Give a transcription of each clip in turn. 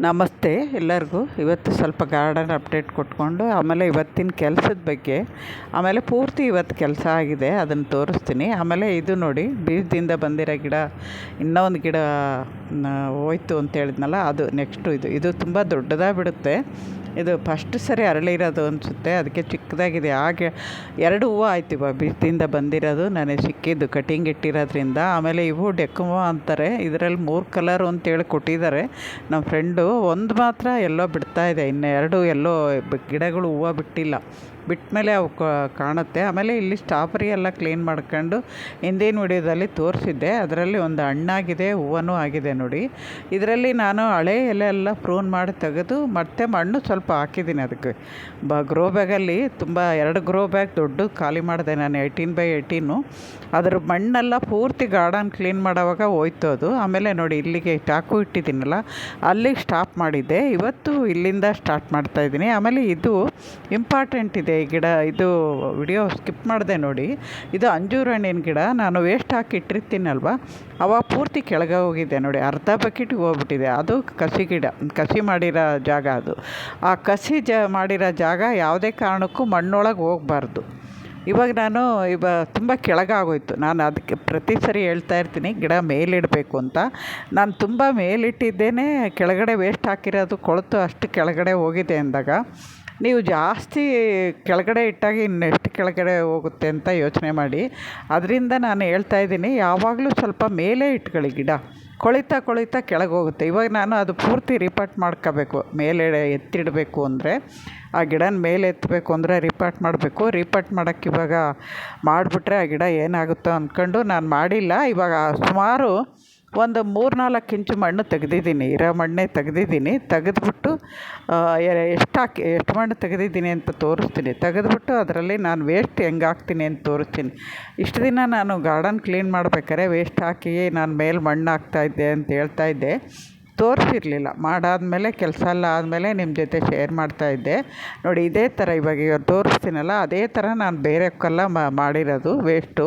ನಮಸ್ತೆ ಎಲ್ಲರಿಗೂ. ಇವತ್ತು ಸ್ವಲ್ಪ ಗಾರ್ಡನ್ ಅಪ್ಡೇಟ್ ಕೊಟ್ಕೊಂಡು, ಆಮೇಲೆ ಇವತ್ತಿನ ಕೆಲಸದ ಬಗ್ಗೆ. ಆಮೇಲೆ ಪೂರ್ತಿ ಇವತ್ತು ಕೆಲಸ ಆಗಿದೆ, ಅದನ್ನು ತೋರಿಸ್ತೀನಿ. ಆಮೇಲೆ ಇದು ನೋಡಿ, ಬೀಜದಿಂದ ಬಂದಿರೋ ಗಿಡ ಇನ್ನೂ ಒಂದು ಗಿಡ ಹೋಯ್ತು ಅಂತ ಹೇಳಿದ್ನಲ್ಲ, ಅದು ನೆಕ್ಸ್ಟು ಇದು. ಇದು ತುಂಬ ದೊಡ್ಡದಾಗಿ ಬಿಡುತ್ತೆ ಇದು ಫಸ್ಟ್ ಸರಿ ಅರಳಿರೋದು ಅನಿಸುತ್ತೆ. ಅದಕ್ಕೆ ಚಿಕ್ಕದಾಗಿದೆ. ಹಾಗೆ ಎರಡು ಹೂವು ಆಯ್ತು ಇವಾಗ ಬಿತ್ತಿಂದ ಬಂದಿರೋದು. ನನಗೆ ಸಿಕ್ಕಿದ್ದು ಕಟಿಂಗ್ ಇಟ್ಟಿರೋದ್ರಿಂದ. ಆಮೇಲೆ ಇವು ಡೆಕ್ಕುಮ ಅಂತಾರೆ. ಇದರಲ್ಲಿ ಮೂರು ಕಲರು ಅಂತೇಳಿ ಕೊಟ್ಟಿದ್ದಾರೆ. ನಮ್ಮ ಫ್ರೆಂಡು ಒಂದು ಮಾತ್ರ ಎಲ್ಲೋ ಇದೆ. ಇನ್ನು ಎರಡು ಎಲ್ಲೋ ಗಿಡಗಳು ಹೂವು ಬಿಟ್ಟಿಲ್ಲ. ಬಿಟ್ಟ ಮೇಲೆ ಅವು ಕಾಣುತ್ತೆ. ಆಮೇಲೆ ಇಲ್ಲಿ ಸ್ಟಾಪರಿ ಎಲ್ಲ ಕ್ಲೀನ್ ಮಾಡ್ಕೊಂಡು ಹಿಂದಿನ ವಿಡಿಯೋದಲ್ಲಿ ತೋರಿಸಿದ್ದೆ. ಅದರಲ್ಲಿ ಒಂದು ಹಣ್ಣಾಗಿದೆ, ಹೂವನೂ ಆಗಿದೆ ನೋಡಿ. ಇದರಲ್ಲಿ ನಾನು ಹಳೆ ಎಲೆ ಎಲ್ಲ ಪ್ರೂನ್ ಮಾಡಿ ತೆಗೆದು ಮತ್ತೆ ಮಣ್ಣು ಸ್ವಲ್ಪ ಹಾಕಿದ್ದೀನಿ ಅದಕ್ಕೆ. ಬ ಗ್ರೋ ಬ್ಯಾಗಲ್ಲಿ ತುಂಬ, ಎರಡು ಗ್ರೋ ಬ್ಯಾಗ್ ದೊಡ್ಡ ಖಾಲಿ ಮಾಡಿದೆ ನಾನು ಏಯ್ಟೀನ್ ಬೈ ಏಯ್ಟೀನು ಅದರ ಮಣ್ಣೆಲ್ಲ ಪೂರ್ತಿ ಗಾರ್ಡನ್ ಕ್ಲೀನ್ ಮಾಡೋವಾಗ ಹೋಯ್ತು ಅದು. ಆಮೇಲೆ ನೋಡಿ ಇಲ್ಲಿಗೆ ಚಾಕು ಇಟ್ಟಿದ್ದೀನಲ್ಲ ಅಲ್ಲಿಗೆ ಸ್ಟಾಪ್ ಮಾಡಿದ್ದೆ. ಇವತ್ತು ಇಲ್ಲಿಂದ ಸ್ಟಾರ್ಟ್ ಮಾಡ್ತಾ ಇದ್ದೀನಿ. ಆಮೇಲೆ ಇದು ಇಂಪಾರ್ಟೆಂಟ್ ಇದೆ. ಈ ಗಿಡ, ಇದು ವಿಡಿಯೋ ಸ್ಕಿಪ್ ಮಾಡಿದೆ ನೋಡಿ. ಇದು ಅಂಜೂರ ಹಣ್ಣಿನ ಗಿಡ, ನಾನು ವೇಸ್ಟ್ ಹಾಕಿ ಇಟ್ಟಿರ್ತೀನಲ್ವ? ಅವಾಗ ಪೂರ್ತಿ ಕೆಳಗೆ ಹೋಗಿದೆ ನೋಡಿ, ಅರ್ಧ ಬಕೆಟ್ಗೆ ಹೋಗ್ಬಿಟ್ಟಿದೆ. ಅದು ಕಸಿ ಗಿಡ, ಕಸಿ ಮಾಡಿರೋ ಜಾಗ ಅದು. ಆ ಕಸಿ ಜ, ಮಾಡಿರೋ ಜಾಗ ಯಾವುದೇ ಕಾರಣಕ್ಕೂ ಮಣ್ಣೊಳಗೆ ಹೋಗಬಾರ್ದು. ಇವಾಗ ನಾನು ಇವ ತುಂಬ ಕೆಳಗಾಗೋಯ್ತು. ನಾನು ಅದಕ್ಕೆ ಪ್ರತಿ ಸರಿ ಹೇಳ್ತಾ ಇರ್ತೀನಿ, ಗಿಡ ಮೇಲಿಡಬೇಕು ಅಂತ. ನಾನು ತುಂಬ ಮೇಲಿಟ್ಟಿದ್ದೇನೆ, ಕೆಳಗಡೆ ವೇಸ್ಟ್ ಹಾಕಿರೋದು ಕೊಳೆತು ಅಷ್ಟು ಕೆಳಗಡೆ ಹೋಗಿದೆ ಅಂದಾಗ. ನೀವು ಜಾಸ್ತಿ ಕೆಳಗಡೆ ಇಟ್ಟಾಗ ಇನ್ನೆಷ್ಟು ಕೆಳಗಡೆ ಹೋಗುತ್ತೆ ಅಂತ ಯೋಚನೆ ಮಾಡಿ. ಅದರಿಂದ ನಾನು ಹೇಳ್ತಾ ಇದ್ದೀನಿ, ಯಾವಾಗಲೂ ಸ್ವಲ್ಪ ಮೇಲೆ ಇಟ್ಕೊಳ್ಳಿ ಗಿಡ. ಕೊಳಿತಾ ಕೊಳಿತಾ ಕೆಳಗೆ ಹೋಗುತ್ತೆ. ಇವಾಗ ನಾನು ಅದು ಪೂರ್ತಿ ರಿಪಾರ್ಟ್ ಮಾಡ್ಕೋಬೇಕು. ಮೇಲೆ ಎತ್ತಿಡಬೇಕು ಅಂದರೆ, ಆ ಗಿಡನ ಮೇಲೆ ಎತ್ತಬೇಕು ಅಂದರೆ ರಿಪಾರ್ಟ್ ಮಾಡಬೇಕು. ರಿಪಾರ್ಟ್ ಮಾಡೋಕ್ಕೆ ಇವಾಗ ಮಾಡಿಬಿಟ್ರೆ ಆ ಗಿಡ ಏನಾಗುತ್ತೋ ಅಂದ್ಕೊಂಡು ನಾನು ಮಾಡಿಲ್ಲ. ಇವಾಗ ಸುಮಾರು ಒಂದು ಮೂರು ನಾಲ್ಕು ಇಂಚು ಮಣ್ಣು ತೆಗೆದಿದ್ದೀನಿ. ಇರೋ ಮಣ್ಣೇ ತೆಗೆದಿದ್ದೀನಿ. ತೆಗೆದ್ಬಿಟ್ಟು ಎಷ್ಟು ಹಾಕಿ, ಎಷ್ಟು ಮಣ್ಣು ತೆಗೆದಿದ್ದೀನಿ ಅಂತ ತೋರಿಸ್ತೀನಿ. ತೆಗೆದ್ಬಿಟ್ಟು ಅದರಲ್ಲಿ ನಾನು ವೇಸ್ಟ್ ಹೆಂಗೆ ಹಾಕ್ತೀನಿ ಅಂತ ತೋರಿಸ್ತೀನಿ. ಇಷ್ಟು ದಿನ ನಾನು ಗಾರ್ಡನ್ ಕ್ಲೀನ್ ಮಾಡ್ಬೇಕಾದ್ರೆ ವೇಸ್ಟ್ ಹಾಕಿ ನಾನು ಮೇಲೆ ಮಣ್ಣು ಹಾಕ್ತಾಯಿದ್ದೆ ಅಂತ ಹೇಳ್ತಾ ಇದ್ದೆ. ತೋರಿಸಿರ್ಲಿಲ್ಲ. ಮಾಡಾದಮೇಲೆ ಕೆಲಸ ಎಲ್ಲ ಆದಮೇಲೆ ನಿಮ್ಮ ಜೊತೆ ಶೇರ್ ಮಾಡ್ತಾಯಿದ್ದೆ ನೋಡಿ, ಇದೇ ಥರ ಇವಾಗ ಇವಾಗ ತೋರಿಸ್ತೀನಲ್ಲ, ಅದೇ ಥರ ನಾನು ಬೇರೆಕ್ಕೆಲ್ಲ ಮಾಡಿರೋದು ವೇಸ್ಟು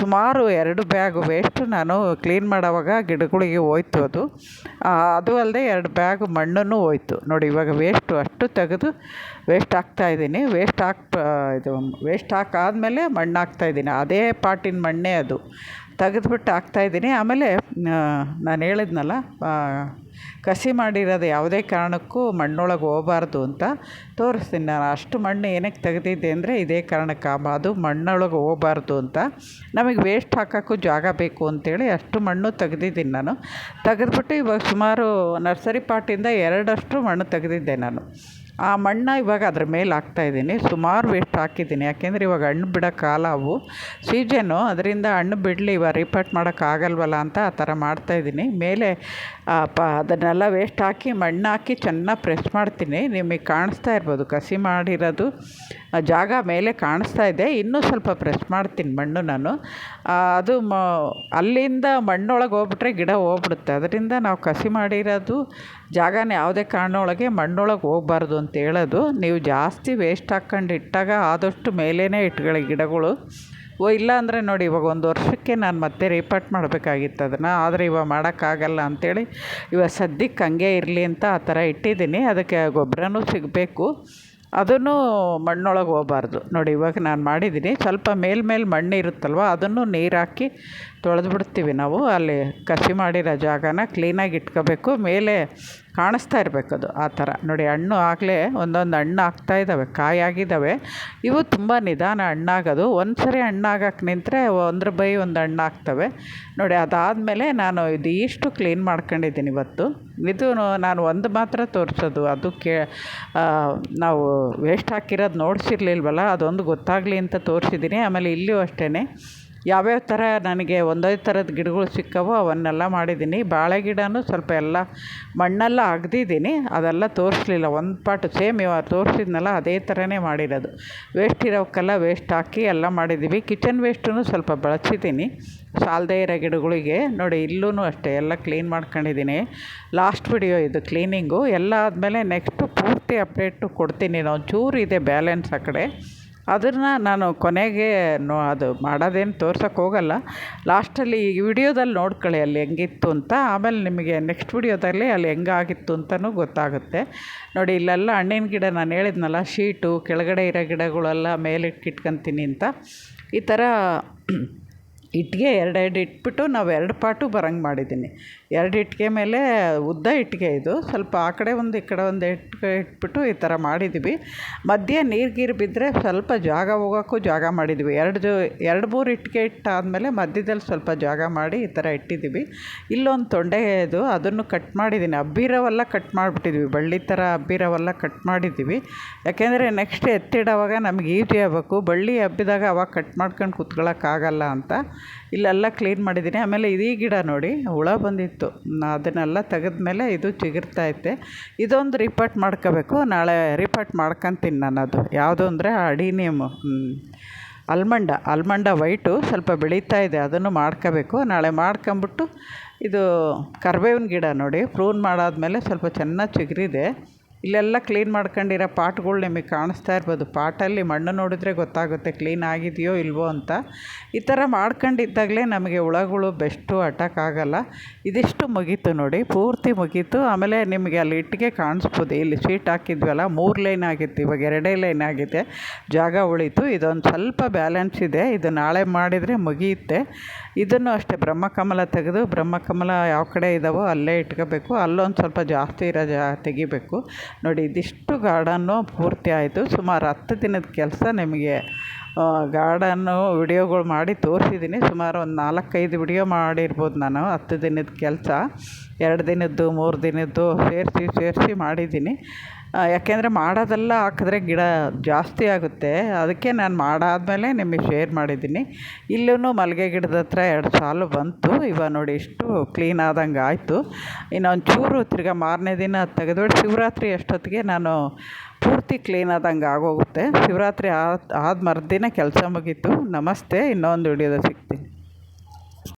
ಸುಮಾರು ಎರಡು ಬ್ಯಾಗು ವೇಸ್ಟು ನಾನು ಕ್ಲೀನ್ ಮಾಡೋವಾಗ ಗಿಡಗಳಿಗೆ ಹೋಯ್ತು ಅದು. ಅದು ಅಲ್ಲದೆ ಎರಡು ಬ್ಯಾಗ್ ಮಣ್ಣನ್ನು ಹೋಯ್ತು. ನೋಡಿ, ಇವಾಗ ವೇಸ್ಟು ಅಷ್ಟು ತೆಗೆದು ವೇಸ್ಟ್ ಹಾಕ್ತಾಯಿದ್ದೀನಿ ವೇಸ್ಟ್ ಹಾಕ್ ಇದು ವೇಸ್ಟ್ ಹಾಕಾದ್ಮೇಲೆ ಮಣ್ಣು ಹಾಕ್ತಾಯಿದ್ದೀನಿ ಅದೇ ಪಾಟಿನ ಮಣ್ಣೇ ಅದು. ತೆಗೆದ್ಬಿಟ್ಟು ಹಾಕ್ತಾಯಿದ್ದೀನಿ ಆಮೇಲೆ ನಾನು ಹೇಳಿದ್ನಲ್ಲ ಕಸಿ ಮಾಡಿರೋದು ಯಾವುದೇ ಕಾರಣಕ್ಕೂ ಮಣ್ಣೊಳಗೆ ಹೋಗಬಾರ್ದು ಅಂತ ತೋರಿಸ್ತೀನಿ. ನಾನು ಅಷ್ಟು ಮಣ್ಣು ಏನಕ್ಕೆ ತೆಗೆದಿದ್ದೆ ಅಂದರೆ ಇದೇ ಕಾರಣಕ್ಕೆ ಅದು ಮಣ್ಣೊಳಗೆ ಹೋಗಬಾರ್ದು ಅಂತ. ನಮಗೆ ವೇಸ್ಟ್ ಹಾಕೋಕ್ಕೂ ಜಾಗ ಬೇಕು ಅಂತೇಳಿ ಅಷ್ಟು ಮಣ್ಣು ತೆಗೆದಿದ್ದೀನಿ ನಾನು. ತೆಗೆದ್ಬಿಟ್ಟು ಇವಾಗ ಸುಮಾರು ನರ್ಸರಿ ಪಾಟಿಂದ ಎರಡಷ್ಟು ಮಣ್ಣು ತೆಗೆದಿದ್ದೆ ನಾನು. ಆ ಮಣ್ಣು ಇವಾಗ ಅದ್ರ ಮೇಲೆ ಹಾಕ್ತಾಯಿದ್ದೀನಿ ಸುಮಾರು ವೇಸ್ಟ್ ಹಾಕಿದ್ದೀನಿ. ಯಾಕೆಂದರೆ ಇವಾಗ ಹಣ್ಣು ಬಿಡೋ ಕಾಲ ಅವು. ಸೀಜನ್ನು ಅದರಿಂದ ಹಣ್ಣು ಬಿಡಲಿ ಇವಾಗ ರಿಪೋರ್ಟ್ ಮಾಡೋಕ್ಕಾಗಲ್ವಲ್ಲ ಅಂತ ಆ ಥರ ಮಾಡ್ತಾಯಿದ್ದೀನಿ ಮೇಲೆ ಪ, ಅದನ್ನೆಲ್ಲ ವೇಸ್ಟ್ ಹಾಕಿ ಮಣ್ಣು ಹಾಕಿ ಚೆನ್ನಾಗಿ ಪ್ರೆಸ್ ಮಾಡ್ತೀನಿ. ನಿಮಗೆ ಕಾಣಿಸ್ತಾ ಇರ್ಬೋದು. ಕಸಿ ಮಾಡಿರೋದು ಜಾಗ ಮೇಲೆ ಕಾಣಿಸ್ತಾ ಇದೆ. ಇನ್ನೂ ಸ್ವಲ್ಪ ಪ್ರೆಸ್ ಮಾಡ್ತೀನಿ ಮಣ್ಣು ನಾನು. ಅದು ಮ, ಅಲ್ಲಿಂದ ಮಣ್ಣೊಳಗೆ ಹೋಗ್ಬಿಟ್ರೆ ಗಿಡ ಹೋಗ್ಬಿಡುತ್ತೆ. ಅದರಿಂದ ನಾವು ಕಸಿ ಮಾಡಿರೋದು ಜಾಗನ ಯಾವುದೇ ಕಾರಣೊಳಗೆ ಮಣ್ಣೊಳಗೆ ಹೋಗ್ಬಾರ್ದು ಅಂತ ಹೇಳೋದು. ನೀವು ಜಾಸ್ತಿ ವೇಸ್ಟ್ ಹಾಕ್ಕೊಂಡು ಇಟ್ಟಾಗ ಆದಷ್ಟು ಮೇಲೇ ಇಟ್ಕೊಳ್ಳಿ ಗಿಡಗಳು. ಓ, ಇಲ್ಲ ಅಂದರೆ ನೋಡಿ, ಇವಾಗ ಒಂದು ವರ್ಷಕ್ಕೆ ನಾನು ಮತ್ತೆ ರೀಪಾರ್ಟ್ ಮಾಡಬೇಕಾಗಿತ್ತು ಅದನ್ನು. ಆದರೆ ಇವಾಗ ಮಾಡೋಕ್ಕಾಗಲ್ಲ ಅಂಥೇಳಿ ಇವಾಗ ಸದ್ಯಕ್ಕೆ ಹಂಗೆ ಇರಲಿ ಅಂತ ಆ ಥರ ಇಟ್ಟಿದ್ದೀನಿ. ಅದಕ್ಕೆ ಗೊಬ್ಬರನೂ ಸಿಗಬೇಕು. ಅದನ್ನು ಮಣ್ಣೊಳಗೆ ಹೋಗಬಾರ್ದು. ನೋಡಿ, ಇವಾಗ ನಾನು ಮಾಡಿದ್ದೀನಿ. ಸ್ವಲ್ಪ ಮೇಲ್ಮೇಲೆ ಮಣ್ಣು ಇರುತ್ತಲ್ವ ಅದನ್ನು ನೀರು ಹಾಕಿ ತೊಳೆದು ಬಿಡ್ತೀವಿ ನಾವು. ಅಲ್ಲಿ ಕಸಿ ಮಾಡಿರೋ ಜಾಗನ ಕ್ಲೀನಾಗಿ ಇಟ್ಕೋಬೇಕು. ಮೇಲೆ ಕಾಣಿಸ್ತಾ ಇರಬೇಕು ಅದು, ಆ ಥರ. ನೋಡಿ, ಹಣ್ಣು ಆಗಲೇ ಒಂದೊಂದು ಹಣ್ಣು ಆಗ್ತಾ ಇದ್ದಾವೆ, ಕಾಯಿ ಆಗಿದ್ದಾವೆ. ಇವು ತುಂಬ ನಿಧಾನ ಹಣ್ಣಾಗೋದು. ಒಂದು ಸರಿ ಹಣ್ಣಾಗಕ್ಕೆ ನಿಂತರೆ ಒಂದ್ರ ಬೈ ಒಂದು ಹಣ್ಣು ಆಗ್ತವೆ. ನೋಡಿ, ಅದಾದಮೇಲೆ ನಾನು ಇದು ಇಷ್ಟು ಕ್ಲೀನ್ ಮಾಡ್ಕೊಂಡಿದ್ದೀನಿ ಇವತ್ತು. ಇದು ನಾನು ಒಂದು ಮಾತ್ರ ತೋರಿಸೋದು. ಅದು ಕೇ ನಾವು ವೇಸ್ಟ್ ಹಾಕಿರೋದು ನೋಡಿಸಿರ್ಲಿಲ್ವಲ್ಲ, ಅದೊಂದು ಗೊತ್ತಾಗಲಿ ಅಂತ ತೋರಿಸಿದ್ದೀನಿ. ಆಮೇಲೆ ಇಲ್ಲಿಯೂ ಅಷ್ಟೇ ಯಾವ್ಯಾವ ಥರ ನನಗೆ ಒಂದೊಂದು ಥರದ ಗಿಡಗಳು ಸಿಕ್ಕವೋ ಅವನ್ನೆಲ್ಲ ಮಾಡಿದ್ದೀನಿ. ಬಾಳೆ ಗಿಡನೂ ಸ್ವಲ್ಪ ಎಲ್ಲ ಮಣ್ಣೆಲ್ಲ ಅಗ್ದಿದ್ದೀನಿ. ಅದೆಲ್ಲ ತೋರಿಸ್ಲಿಲ್ಲ. ಒಂದು ಪಾಟು ಸೇಮ್ ಇವಾಗ ತೋರಿಸಿದ್ನಲ್ಲ, ಅದೇ ಥರನೇ ಮಾಡಿರೋದು. ವೇಸ್ಟ್ ಇರೋಕ್ಕೆಲ್ಲ ವೇಸ್ಟ್ ಹಾಕಿ ಎಲ್ಲ ಮಾಡಿದ್ದೀವಿ. ಕಿಚನ್ ವೇಸ್ಟೂ ಸ್ವಲ್ಪ ಬಳಸಿದ್ದೀನಿ. ಸಾಲದೇ ಇರೋ ಗಿಡಗಳಿಗೆ. ನೋಡಿ ಇಲ್ಲೂ ಅಷ್ಟೇ ಎಲ್ಲ ಕ್ಲೀನ್ ಮಾಡ್ಕೊಂಡಿದ್ದೀನಿ. ಲಾಸ್ಟ್ ವಿಡಿಯೋ ಇದು ಕ್ಲೀನಿಂಗು ಎಲ್ಲ ಆದಮೇಲೆ ನೆಕ್ಸ್ಟು ಪೂರ್ತಿ ಅಪ್ಡೇಟು ಕೊಡ್ತೀನಿ. ಒಂಚೂರು ಇದೆ ಬ್ಯಾಲೆನ್ಸ್ ಆ ಕಡೆ. ಅದನ್ನು ನಾನು ಕೊನೆಗೆ ನೋ, ಅದು ಮಾಡೋದೇನು ತೋರ್ಸೋಕ್ಕೆ ಹೋಗಲ್ಲ. ಲಾಸ್ಟಲ್ಲಿ ಈ ವಿಡಿಯೋದಲ್ಲಿ ನೋಡ್ಕೊಳ್ಳಿ ಅಲ್ಲಿ ಹೆಂಗಿತ್ತು ಅಂತ. ಆಮೇಲೆ ನಿಮಗೆ ನೆಕ್ಸ್ಟ್ ವಿಡಿಯೋದಲ್ಲಿ ಅಲ್ಲಿ ಹೆಂಗಾಗಿತ್ತು ಅಂತಲೂ ಗೊತ್ತಾಗುತ್ತೆ. ನೋಡಿ, ಇಲ್ಲೆಲ್ಲ ಹಣ್ಣಿನ ಗಿಡ ನಾನು ಹೇಳಿದ್ನಲ್ಲ, ಶೀಟು, ಕೆಳಗಡೆ ಇರೋ ಗಿಡಗಳೆಲ್ಲ ಮೇಲೆ ಇಟ್ಕೊಂತೀನಿ ಅಂತ. ಈ ಥರ ಇಟ್ಟಿಗೆ ಎರಡು ಇಟ್ಬಿಟ್ಟು ನಾವು ಎರಡು ಪಾಟು ಬರೋಂಗೆ ಮಾಡಿದ್ದೀನಿ. ಎರಡು ಇಟ್ಟಿಗೆ ಮೇಲೆ ಉದ್ದ ಇಟ್ಟಿಗೆ ಇದು. ಸ್ವಲ್ಪ ಆ ಕಡೆ ಒಂದು, ಈ ಕಡೆ ಒಂದು ಇಟ್ಟಿಗೆ ಇಟ್ಬಿಟ್ಟು ಈ ಥರ ಮಾಡಿದ್ದೀವಿ ಮಧ್ಯೆ ನೀರು ಗೀರು ಬಿದ್ದರೆ ಸ್ವಲ್ಪ ಜಾಗ ಹೋಗೋಕ್ಕೂ ಜಾಗ ಮಾಡಿದ್ದೀವಿ ಎರಡು ಎರಡು ಮೂರು ಇಟ್ಟಿಗೆ ಇಟ್ಟಾದಮೇಲೆ ಮಧ್ಯದಲ್ಲಿ ಸ್ವಲ್ಪ ಜಾಗ ಮಾಡಿ ಈ ಥರ ಇಟ್ಟಿದ್ದೀವಿ. ಇಲ್ಲೊಂದು ತೊಂಡೆ ಇದು, ಅದನ್ನು ಕಟ್ ಮಾಡಿದ್ದೀನಿ. ಅಬ್ಬಿರವೆಲ್ಲ ಕಟ್ ಮಾಡಿಬಿಟ್ಟಿದ್ವಿ. ಬಳ್ಳಿ ಥರ ಅಬ್ಬಿರವೆಲ್ಲ ಕಟ್ ಮಾಡಿದ್ದೀವಿ. ಯಾಕೆಂದರೆ ನೆಕ್ಸ್ಟ್ ಎತ್ತಿಡೋವಾಗ ನಮ್ಗೆ ಈಜಿ ಆಗಬೇಕು. ಬಳ್ಳಿ ಹಬ್ಬಿದಾಗ ಅವಾಗ ಕಟ್ ಮಾಡ್ಕೊಂಡು ಕೂತ್ಕೊಳ್ಳೋಕ್ಕಾಗಲ್ಲ ಅಂತ. ಇಲ್ಲೆಲ್ಲ ಕ್ಲೀನ್ ಮಾಡಿದ್ದೀನಿ. ಆಮೇಲೆ ಇದೀ ಗಿಡ ನೋಡಿ, ಹುಳ ಬಂದಿತ್ತು. ನಾ ಅದನ್ನೆಲ್ಲ ತೆಗೆದ್ಮೇಲೆ ಇದು ಚಿಗುರ್ತೈತೆ ಇದೊಂದು ರಿಪೋರ್ಟ್ ಮಾಡ್ಕೋಬೇಕು. ನಾಳೆ ರಿಪೋರ್ಟ್ ಮಾಡ್ಕೊತೀನಿ ನಾನು ಅದು. ಯಾವುದು ಅಂದರೆ ಅಡಿನಿಯಮು ಅಲ್ಮಂಡ. ಅಲ್ಮಂಡ ವೈಟು ಸ್ವಲ್ಪ ಬೆಳೀತಾ ಇದೆ. ಅದನ್ನು ಮಾಡ್ಕೋಬೇಕು. ನಾಳೆ ಮಾಡ್ಕೊಂಬಿಟ್ಟು ಇದು ಕರ್ಬೇವಿನ ಗಿಡ ನೋಡಿ ಪ್ರೂನ್ ಮಾಡಾದಮೇಲೆ ಸ್ವಲ್ಪ ಚೆನ್ನಾಗಿ ಚಿಗುರಿದೆ. ಇಲ್ಲೆಲ್ಲ ಕ್ಲೀನ್ ಮಾಡ್ಕೊಂಡಿರೋ ಪಾಟ್ಗಳು ನಿಮಗೆ ಕಾಣಿಸ್ತಾ ಇರ್ಬೋದು. ಪಾಟಲ್ಲಿ ಮಣ್ಣು ನೋಡಿದ್ರೆ ಗೊತ್ತಾಗುತ್ತೆ ಕ್ಲೀನ್ ಆಗಿದೆಯೋ ಇಲ್ವೋ ಅಂತ. ಈ ಥರ ಮಾಡ್ಕೊಂಡಿದ್ದಾಗಲೇ ನಮಗೆ ಹುಳಗಳು ಬೆಸ್ಟು, ಅಟ್ಯಾಕ್ ಆಗೋಲ್ಲ. ಇದಿಷ್ಟು ಮುಗೀತು ನೋಡಿ, ಪೂರ್ತಿ ಮುಗೀತು. ಆಮೇಲೆ ನಿಮಗೆ ಅಲ್ಲಿ ಇಟ್ಟಿಗೆ ಕಾಣಿಸ್ಬೋದು. ಇಲ್ಲಿ ಶೀಟ್ ಹಾಕಿದ್ವಲ್ಲ, ಮೂರು ಲೈನ್ ಆಗಿತ್ತು, ಇವಾಗ ಎರಡೇ ಲೈನ್ ಆಗಿದೆ. ಜಾಗ ಉಳಿತು. ಇದೊಂದು ಸ್ವಲ್ಪ ಬ್ಯಾಲೆನ್ಸ್ ಇದೆ. ಇದು ನಾಳೆ ಮಾಡಿದರೆ ಮುಗಿಯುತ್ತೆ. ಇದನ್ನು ಅಷ್ಟೇ, ಬ್ರಹ್ಮಕಮಲ ತೆಗೆದು, ಬ್ರಹ್ಮಕಮಲ ಯಾವ ಕಡೆ ಇದ್ದಾವೋ ಅಲ್ಲೇ ಇಟ್ಕೋಬೇಕು. ಅಲ್ಲೊಂದು ಸ್ವಲ್ಪ ಜಾಸ್ತಿ ಇರೋ ಜಾ ತೆಗಿಬೇಕು. ನೋಡಿ, ಇದಿಷ್ಟು ಗಾರ್ಡನ್ನು ಪೂರ್ತಿ ಆಯಿತು. ಸುಮಾರು ಹತ್ತು ದಿನದ ಕೆಲಸ ನಿಮಗೆ ಗಾರ್ಡನ್ನು ವಿಡಿಯೋಗಳು ಮಾಡಿ ತೋರಿಸಿದ್ದೀನಿ. ಸುಮಾರು ಒಂದು ನಾಲ್ಕೈದು ವಿಡಿಯೋ ಮಾಡಿರ್ಬೋದು ನಾನು ಹತ್ತು ದಿನದ ಕೆಲಸ. ಎರಡು ದಿನದ್ದು, ಮೂರು ದಿನದ್ದು ಸೇರಿಸಿ ಸೇರಿಸಿ ಮಾಡಿದ್ದೀನಿ. ಯಾಕೆಂದರೆ ಮಾಡೋದೆಲ್ಲ ಹಾಕಿದ್ರೆ ಗಿಡ ಜಾಸ್ತಿ ಆಗುತ್ತೆ. ಅದಕ್ಕೆ ನಾನು ಮಾಡಾದಮೇಲೆ ನಿಮಗೆ ಶೇರ್ ಮಾಡಿದ್ದೀನಿ. ಇಲ್ಲೂ ಮಲ್ಲಿಗೆ ಗಿಡದ ಹತ್ರ ಎರಡು ಸಾಲು ಬಂತು. ಇವಾಗ ನೋಡಿ ಇಷ್ಟು ಕ್ಲೀನ್ ಆದಂಗೆ ಆಯಿತು. ಇನ್ನೊಂದು ಚೂರು ತಿರ್ಗಾ ಮಾರನೇ ದಿನ ತೆಗೆದು ಶಿವರಾತ್ರಿ ಅಷ್ಟೊತ್ತಿಗೆ ನಾನು ಪೂರ್ತಿ ಕ್ಲೀನ್ ಆದಂಗೆ ಆಗೋಗುತ್ತೆ. ಶಿವರಾತ್ರಿ ಆದ ಆದ ಮರುದಿನ ಕೆಲಸ ಮುಗೀತು. ನಮಸ್ತೆ. ಇನ್ನೊಂದು ವಿಡಿಯೋದಲ್ಲಿ ಸಿಗ್ತೀನಿ.